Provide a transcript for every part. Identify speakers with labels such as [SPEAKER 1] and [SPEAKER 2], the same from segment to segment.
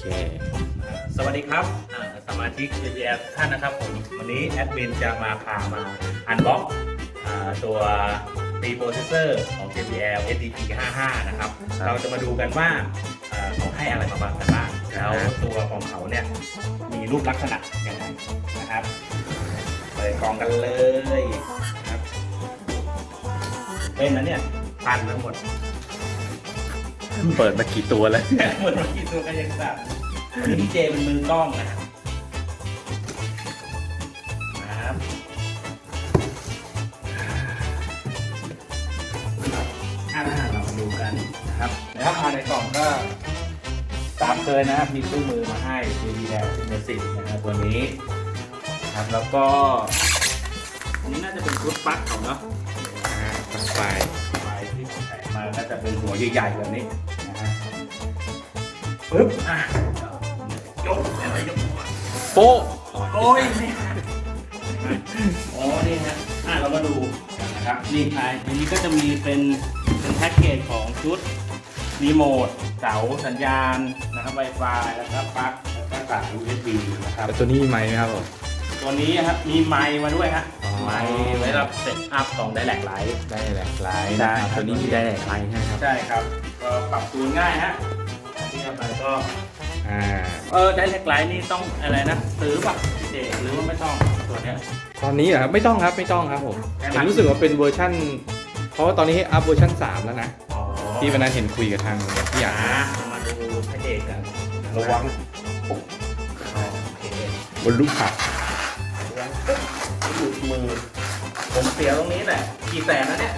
[SPEAKER 1] เค
[SPEAKER 2] สวัสดีครับอ่าสมาชิก JBL ท่านนะครับผมวันนี้แอดมินจะมาพามาอันบ็อกตัวตีโปรเซสเซอร์ของ JBL SDP 55นะครับ
[SPEAKER 1] ครับ
[SPEAKER 2] เราจะมาดูกันว่าอ่าเขาให้อะไรมาบ้างกันบ้างแล้วตัวของเขาเนี่ยมีรูปลักษณะยังไงนะครับเปิดกล่องกันเลยนะครับเป็นนะเนี่ยพันทั้งหมด
[SPEAKER 1] เปิดมากี่ตัวแล้ว
[SPEAKER 2] หมดมื่อกี้ตัวก็ยังสับพี่เจเป็นมือกล้องนะครับครับอ่าเรามาดูกันนะครับแล้วมายในกล่องก็ตามเคยนะครับมีตู้มือมาให้ JBL 1 0นสิกนะครับตัวนี้ครับแล้วก็อันนี้น่าจะเป็นชุดปลั๊กของเนาะ
[SPEAKER 1] ปักไฟ
[SPEAKER 2] ไฟที่แถมมา ก็จะเป็นหัวใหญ่ๆแบบนี้นะฮะปึ๊บอะยกอะไรยกหัว
[SPEAKER 1] โป๊ะ
[SPEAKER 2] โอ้ยนี่ฮะอ๋อนี่ฮะอะเรามาดูกันนะครับนี่ภายในนี้ก็จะมีเป็นเป็นแพ็กเกจของชุดรีโมทเสาสัญญาณนะครับ Wi-Fi แล้วก็ปลั๊กแล้วก็สาย USB นะครับ
[SPEAKER 1] แล้วตัวนี้มีไหมไหมครับผม
[SPEAKER 2] ตัวนี้ครับมีไมค์มาด้วยฮะ
[SPEAKER 1] อ๋อ
[SPEAKER 2] ไมค์ไว้รับเซตอัพของไดแลกไลท์
[SPEAKER 1] ได้แหลกหลาย
[SPEAKER 2] ได้
[SPEAKER 1] นะครับตัวนี้มีได้แหลกหลายใช่ไหมครับ
[SPEAKER 2] ใช่ครับ ก็ปรับจูนง่ายฮะที่เอาไปก็
[SPEAKER 1] อ่า
[SPEAKER 2] เออไดแลกไลท์นี่ต้องอะไรนะซื้อป่ะพี่เจหรือว่าไม่ต้องตัวเนี้ย
[SPEAKER 1] ตอนนี้เหรอครับไม่ต้องครับไม่ต้องครับผม
[SPEAKER 2] แค่นั้น
[SPEAKER 1] เห็นรู้สึกว่าเป็นเวอร์ชั่น เพราะว่าตอนนี้ให้อัพเวอร์ชัน3 แล้วนะ
[SPEAKER 2] อ๋อ
[SPEAKER 1] ที่วันนั้นเห็นคุยกับทางพี่หยา
[SPEAKER 2] อ่ามาดูพระเอกกัน
[SPEAKER 1] ระวัง
[SPEAKER 2] โอเค
[SPEAKER 1] บนลูกขับ
[SPEAKER 2] ระวังปึ๊บ หลุดมือผมเสียตรงนี้แหละกี่แสนนะเนี่ย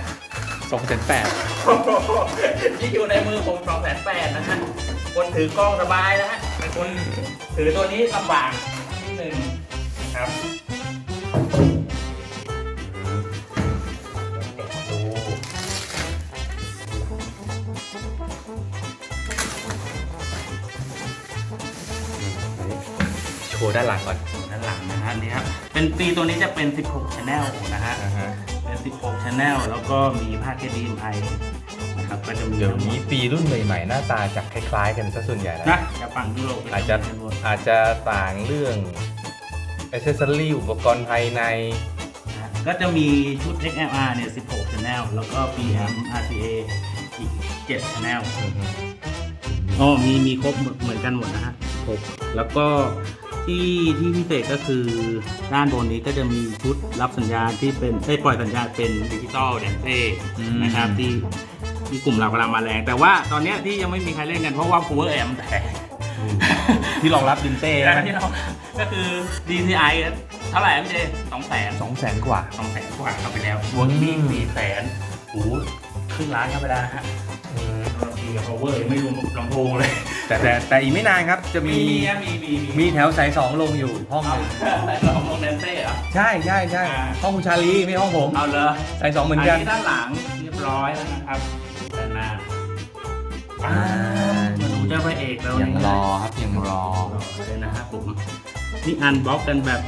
[SPEAKER 1] สองแสนแปด
[SPEAKER 2] ที่อยู่ในมือผมสองแสนแปดนะฮะคนถือกล้องสบายนะฮะเป็นคนถือตัวนี้ลำบากนิดหนึ่งนะครับดู
[SPEAKER 1] โชว์ด้านหลังก่อน
[SPEAKER 2] ด้านหลังนะฮะนี่ครับ เป็นปีตัวนี้จะเป็น 16 Channel นะฮะ
[SPEAKER 1] นะฮะ
[SPEAKER 2] เป็น 16 Channel แล้วก็มีภาคเกดีนไอนะครับ ก็จะมี
[SPEAKER 1] เดี๋ยวนี้ปีรุ่นใหม่ ๆ หน้าตาจะคล้าย ๆ กันซะส่วนใหญ่แล้ว
[SPEAKER 2] นะจะฝั่งยุโรป
[SPEAKER 1] อาจจะอาจจะต่างเรื่องอ c เซสซอรี่อุปกรณ์ภายใน
[SPEAKER 2] นะฮะก็จะมีชุด XLR เนี่ย 16 Channel แล้วก็ PM RCA อีก 7 Channel อ๋อมีมีครบหมดเหมือนกันหมดนะฮะครบแล้วก็ ที่ที่พิเศษก็คือด้านบนนี้ก็จะมีชุดรับสัญญาณที่เป็นเอ้ยปล่อยสัญญาณเป็นดิจิตอลแดนเซ่
[SPEAKER 1] อืม
[SPEAKER 2] นะครับที่ที่กลุ่มเรากำลังมาแรง แต่ว่าตอนเนี้ยที่ยังไม่มีใครเล่นกันเพราะว่า power amp แตก
[SPEAKER 1] ที่รองรับดินเต้
[SPEAKER 2] แต่
[SPEAKER 1] ใช่ไหม
[SPEAKER 2] ที่เราก็คือ DCI เท่าไหร่พี่เจสองแสน
[SPEAKER 1] สองแสนกว่า
[SPEAKER 2] สองแสนกว่าเอาไปแล้ววอร์มิ่งสี่แสนโอ้โหครึ่งล้านครับเวลาฮะเราที กับ power ยังไม่รวมลำโพงเลย
[SPEAKER 1] แต่แต่แต่อีกไม่นานครับ จะมี
[SPEAKER 2] อะมีมี
[SPEAKER 1] มีแถวสายสองลงอยู่ห้องห
[SPEAKER 2] เอา
[SPEAKER 1] นึ่ง
[SPEAKER 2] เราลงแดนเซ่เหรอ
[SPEAKER 1] ใช่ใช่ใช่
[SPEAKER 2] อ่า
[SPEAKER 1] ห้องคุณชาลีไม่ห้องผม
[SPEAKER 2] เอาเลย
[SPEAKER 1] สายสองเหมือนกัน
[SPEAKER 2] นี้ด้านหลังเรียบร้อยแล้วนะครับด้านหน้า
[SPEAKER 1] อ่า
[SPEAKER 2] มาดูเจ้าพระเอกเรา
[SPEAKER 1] ยั
[SPEAKER 2] ยัง
[SPEAKER 1] รอครับยังรอ
[SPEAKER 2] รอเลยนะครับผมนี่อันบล็อกกันแบบ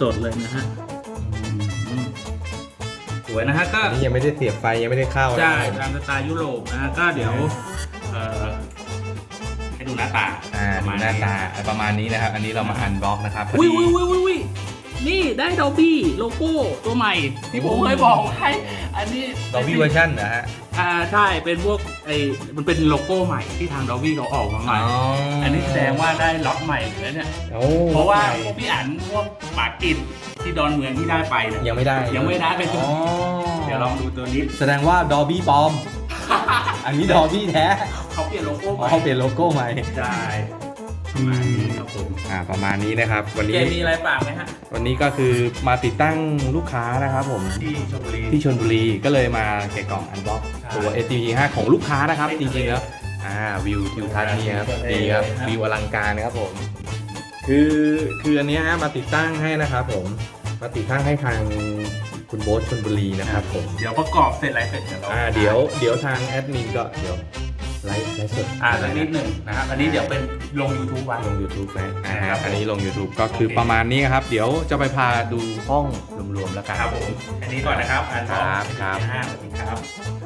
[SPEAKER 2] สดๆเลยนะฮะอืมส วยนะฮะก็
[SPEAKER 1] อันนี้ยังไม่ได้เสียบไฟยังไม่ได้เข้านะ
[SPEAKER 2] ใช่ตามสไตล์ยุโรปนะฮะก็เดี๋ยวเอ่อให้ดูหน้าตา
[SPEAKER 1] อ่า
[SPEAKER 2] ประ
[SPEAKER 1] ดู
[SPEAKER 2] มาณ
[SPEAKER 1] หน้าตาประมาณนี้นะครับ อันนี้เรามาอันบล็อกนะครับพอ
[SPEAKER 2] อุ้ย
[SPEAKER 1] ดี
[SPEAKER 2] อุ้ยอุ้ยอุ้ยอุ้ย นี่ได้ดอบี้โลโก้ตัวใหม่ที่ผมเคยบอกไว้อันนี้
[SPEAKER 1] ดอบี้เวอร์ชันนะฮะ
[SPEAKER 2] อ่าใช่เป็นพวกไอ้มันเป็นโลโก้ใหม่ที่ทางดอบี้เขาออกมาใหม่อันนี้แสดงว่าได้ล็อตใหม่เลยเนี่ย
[SPEAKER 1] โอ้
[SPEAKER 2] เพราะว่าพวกพี่อันพวกปากกินที่ดอนเมืองที่ได้ไปเนี่ย
[SPEAKER 1] ยังไม่ได้
[SPEAKER 2] ยังไม่ได้ไป
[SPEAKER 1] อ๋อ
[SPEAKER 2] เดี๋ยวลองดูตัวนี้
[SPEAKER 1] แสดงว่าดอบี้ปลอม อันนี้ดอบี้แท้
[SPEAKER 2] เขาเปลี่ยนโลโก้ให
[SPEAKER 1] อ๋อ
[SPEAKER 2] ม่
[SPEAKER 1] เขาเปลี่ยนโลโก้ใหม่
[SPEAKER 2] ใช่ ประมาณนี้ครับผม
[SPEAKER 1] อ่าประมาณนี้นะครับ วัน
[SPEAKER 2] เจ
[SPEAKER 1] นี้
[SPEAKER 2] มีอะไรฝากไหมฮะ
[SPEAKER 1] วันนี้ก็คือมาติดตั้งลูกค้านะครับผม
[SPEAKER 2] ที่ชลบุรี
[SPEAKER 1] ที่ชนบุรีก็เลยมาแกะกล่องอันบ็อก
[SPEAKER 2] ใช่
[SPEAKER 1] ตัว s t v 5ของลูกค้านะครับ จริงๆแล้วอ่าวิวทิวทัศน์นี่ครับ
[SPEAKER 2] วิวทะเล
[SPEAKER 1] ดีครับ
[SPEAKER 2] ครับ
[SPEAKER 1] วิวอลังการนะครับผมคือคืออันเนี้ยฮะมาติดตั้งให้นะครับผมมาติดตั้งให้ทางคุณโบ๊ทชนบุรีนะครับผม
[SPEAKER 2] เดี๋ยวประกอบเสร็จอะไรเสร็จเดี๋ยวเรา
[SPEAKER 1] อ่าเดี๋ยวเดี๋ยวทางแอดมินก็เดี๋ยว ไลฟ์ไลฟ์สด
[SPEAKER 2] อ่าสักนิดหนึ่งนะครับอันนี้เดี๋ยวเป็นลง YouTube ไว้
[SPEAKER 1] ลง YouTube ไว้อ่า
[SPEAKER 2] ครับ
[SPEAKER 1] อันนี้ลง YouTube ก็คือ
[SPEAKER 2] โอเค
[SPEAKER 1] ประมาณนี้ครับ เดี๋ยวจะไปพาดูห้องรวมๆแล้วกัน
[SPEAKER 2] ครับผมอันนี้ก่อนนะครับอ่าน
[SPEAKER 1] ครับครับ
[SPEAKER 2] ห้าสวัสดีครับ